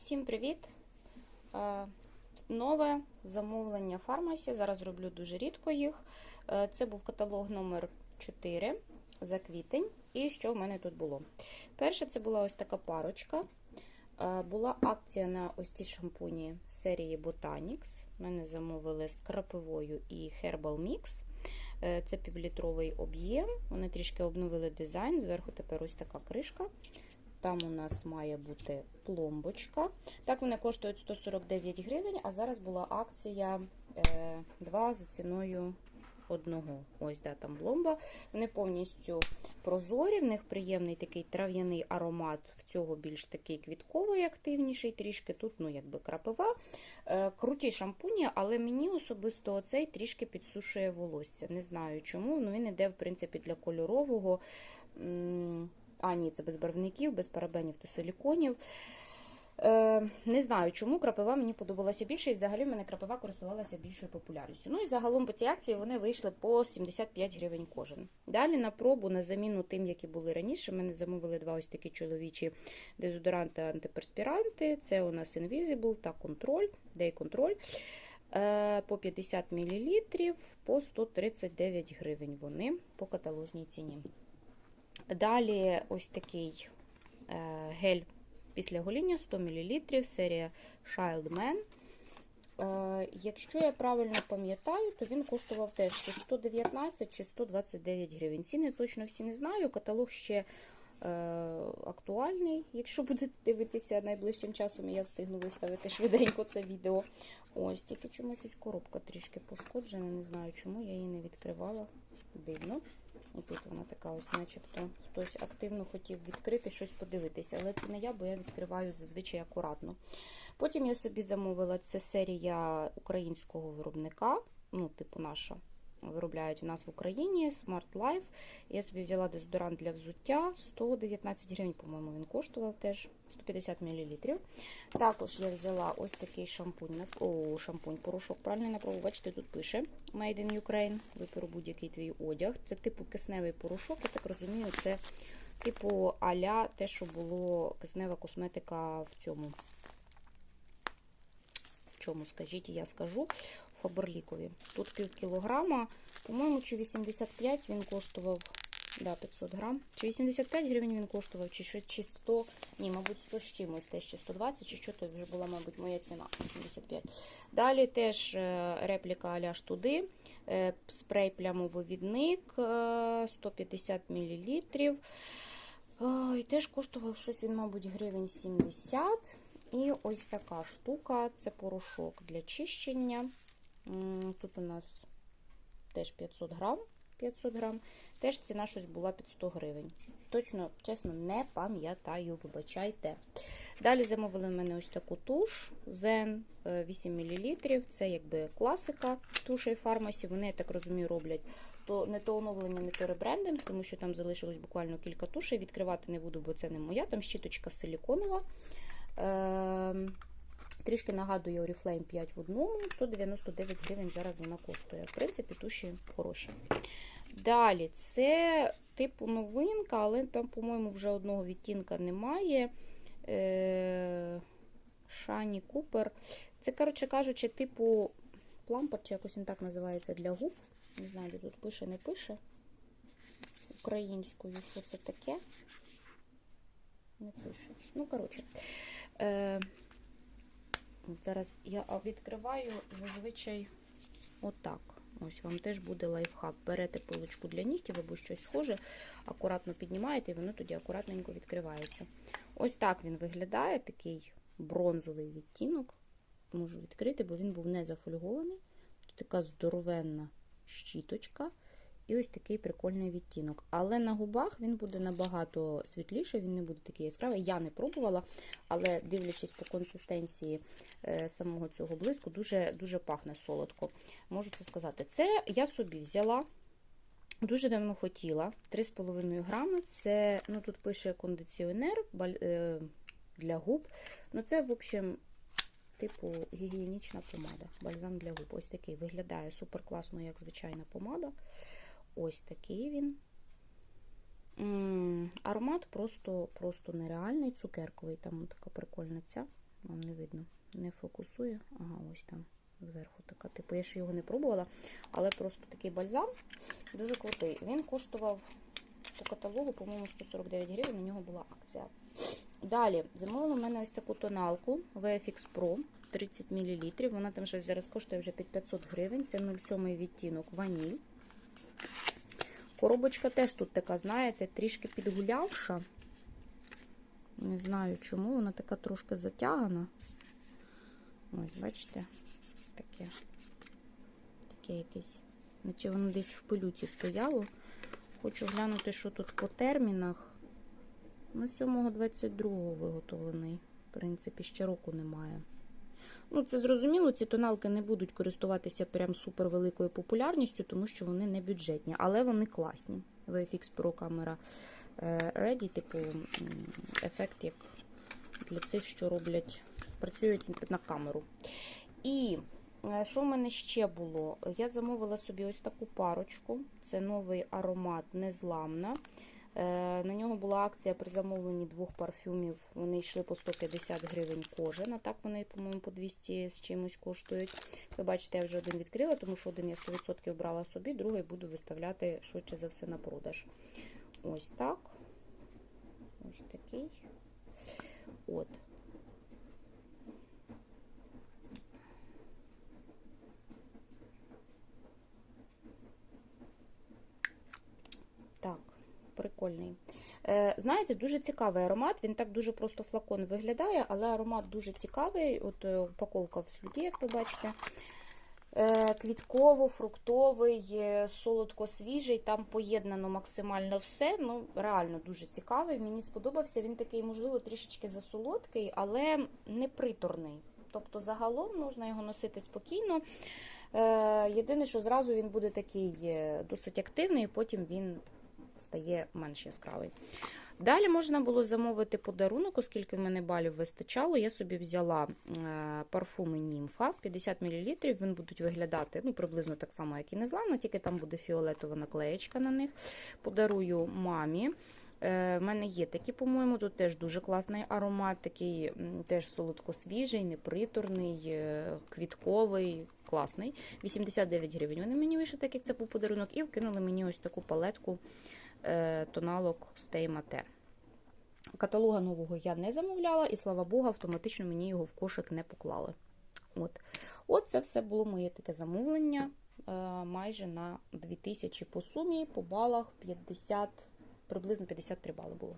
Всім привіт! Е, Нове замовлення фармасі. Зараз роблю дуже рідко їх. Е, Це був каталог номер 4 за квітень. І що в мене тут було? Перше, це була ось така парочка. Е, Була акція на ось ці шампуні серії Botanics. Мене замовили з крапивою і Herbal Mix. Це півлітровий об'єм. Вони трішки обновили дизайн. Зверху тепер ось така кришка. Там у нас має бути пломбочка. Так, вони коштують 149 гривень, а зараз була акція 2 за ціною одного. Ось да, там пломба. Вони повністю прозорі, в них приємний такий трав'яний аромат, в цього більш такий квітковий, активніший, трішки тут, ну, якби крапива. Е, Круті шампуні, але мені особисто оцей трішки підсушує волосся. Не знаю чому. Ну, він іде, в принципі, для кольорового. А, ні, це без барвників, без парабенів та силіконів. Е, не знаю, чому крапива мені подобалася більше, і взагалі в мене крапива користувалася більшою популярністю. Ну і загалом по цій акції вони вийшли по 75 гривень кожен. Далі на пробу, на заміну тим, які були раніше, мене замовили два ось такі чоловічі дезодоранти антиперспіранти. Це у нас Invisible та контроль, Day Control. Е, По 50 мл, по 139 гривень вони по каталожній ціні. Далі ось такий е, гель після гоління 100 мл, серія Childman. Е, якщо я правильно пам'ятаю, то він коштував теж 119 чи 129 гривень. Ціни точно всі не знаю. Каталог ще е, актуальний. Якщо будете дивитися найближчим часом, я встигну виставити швиденько це відео. Ось, тільки чомусь ось коробка трішки пошкоджена. Не знаю, чому я її не відкривала. Дивно. І тут вона така, ось, начебто, хтось активно хотів відкрити щось подивитися, але це не я, бо я відкриваю зазвичай акуратно. Потім я собі замовила це серія українського виробника, ну, типу наша. Виробляють у нас в Україні Smart Life. Я собі взяла дезодорант для взуття 119 гривень, по-моєму, він коштував теж 150 мл. Також я взяла ось такий шампунь, о, шампунь, порошок. Правильно на пробу, бачите, тут пише Made in Ukraine. Виперу будь-який твій одяг. Це типу кисневий порошок, я так розумію, це типу аля те, що було киснева косметика в цьому. В чому, скажіть, я скажу. Фаберлікові. Тут пів кілограма. По-моєму, чи 85 він коштував. Да, 500 грам. Чи 85 гривень він коштував, чи чи 100, ні, мабуть, 100 з чимось, теж чи 120, чи що, то вже була, мабуть, моя ціна 85. Далі теж репліка Аляш туди. Спрей плямовивідник 150 мл. І теж коштував щось він, мабуть, гривень 70. І ось така штука це порошок для чищення. Тут у нас теж 500 грам. 500 грам. Теж ціна щось була під 100 гривень. Точно, чесно, не пам'ятаю, вибачайте. Далі замовили в мене ось таку туш Zen 8 мл. Це якби класика тушей фармасі. Вони, я так розумію, роблять то не то оновлення, не то ребрендинг, тому що там залишилось буквально кілька тушей. Відкривати не буду, бо це не моя. Там щіточка силіконова. Трішки нагадує Oriflame 5 в одному, 199 гривень зараз вона коштує. В принципі, туші хороші. Далі, це типу новинка, але там, по-моєму, вже одного відтінка немає. Шані Купер. Це, коротше кажучи, типу плампер, чи якось він так називається для губ. Не знаю, де тут пише, не пише. Українською, що це таке? Не пише. Ну, коротше. Зараз я відкриваю зазвичай отак. Ось вам теж буде лайфхак. Берете пилочку для нігтів або щось схоже, акуратно піднімаєте, і воно тоді акуратненько відкривається. Ось так він виглядає, такий бронзовий відтінок. Можу відкрити, бо він був не зафольгований. Тут така здоровенна щіточка. І ось такий прикольний відтінок. Але на губах він буде набагато світліший, він не буде такий яскравий. Я не пробувала, але дивлячись по консистенції е, самого цього блиску, дуже дуже пахне солодко. Можу це сказати. Це я собі взяла. Дуже давно хотіла 3,5 грами. Це, ну тут пише кондиціонер е, для губ. Ну, це, в общем, типу гігієнічна помада. Бальзам для губ. Ось такий виглядає супер класно, як звичайна помада. Ось такий він. Аромат просто просто нереальний, цукерковий, там така прикольна ця Вам не видно. Не фокусує. Ага, ось там зверху така. Типу, я ще його не пробувала, але просто такий бальзам дуже крутий. Він коштував по каталогу, по-моєму, 149 гривень, на нього була акція. Далі замовила в мене ось таку тоналку VFX Pro 30 мл. Вона там щось зараз коштує вже під 500 гривень. Це 0,7 відтінок ваніль. Коробочка теж тут така, знаєте, трішки підгулявша. Не знаю чому, вона така трошки затягана. Ось, бачите, таке, таке якесь, наче воно десь в пилюці стояло. Хочу глянути, що тут по термінах. Ну, 7.22 виготовлений. В принципі, ще року немає. Ну, це зрозуміло, ці тоналки не будуть користуватися прям супер великою популярністю, тому що вони не бюджетні, але вони класні. VFX Pro камера е, Ready, типу ефект як для цих, що роблять, працюють на камеру. І е, що в мене ще було? Я замовила собі ось таку парочку. Це новий аромат Незламна. Е, На нього була акція при замовленні двох парфюмів. Вони йшли по 150 гривень кожен, а так вони, по-моєму, по 200 з чимось коштують. Ви бачите, я вже один відкрила, тому що один я 100% брала собі, другий буду виставляти швидше за все на продаж. Ось так. Ось такий. От. Так, прикольний. Е, знаєте, дуже цікавий аромат. Він так дуже просто флакон виглядає, але аромат дуже цікавий. От е, упаковка в слюді, як ви бачите. Е, Квітково-фруктовий, е, солодко-свіжий, там поєднано максимально все. Ну, реально дуже цікавий. Мені сподобався. Він такий, можливо, трішечки засолодкий, але не приторний. Тобто, загалом можна його носити спокійно. Єдине, що зразу він буде такий досить активний, і потім він стає менш яскравий. Далі можна було замовити подарунок, оскільки в мене балів вистачало. Я собі взяла е, парфуми Німфа 50 мл. Він будуть виглядати ну, приблизно так само, як і незламно, тільки там буде фіолетова наклеєчка на них. Подарую мамі. Е, в мене є такі, по-моєму, тут теж дуже класний аромат, такий теж солодко-свіжий, неприторний, е, квітковий, класний. 89 гривень. Вони мені вийшли, так як це був подарунок, і вкинули мені ось таку палетку тоналок Stay Matte. Каталога нового я не замовляла, і слава Богу, автоматично мені його в кошик не поклали. От, От це все було моє таке замовлення е, майже на 2000 по сумі, по балах 50, приблизно 53 бали було.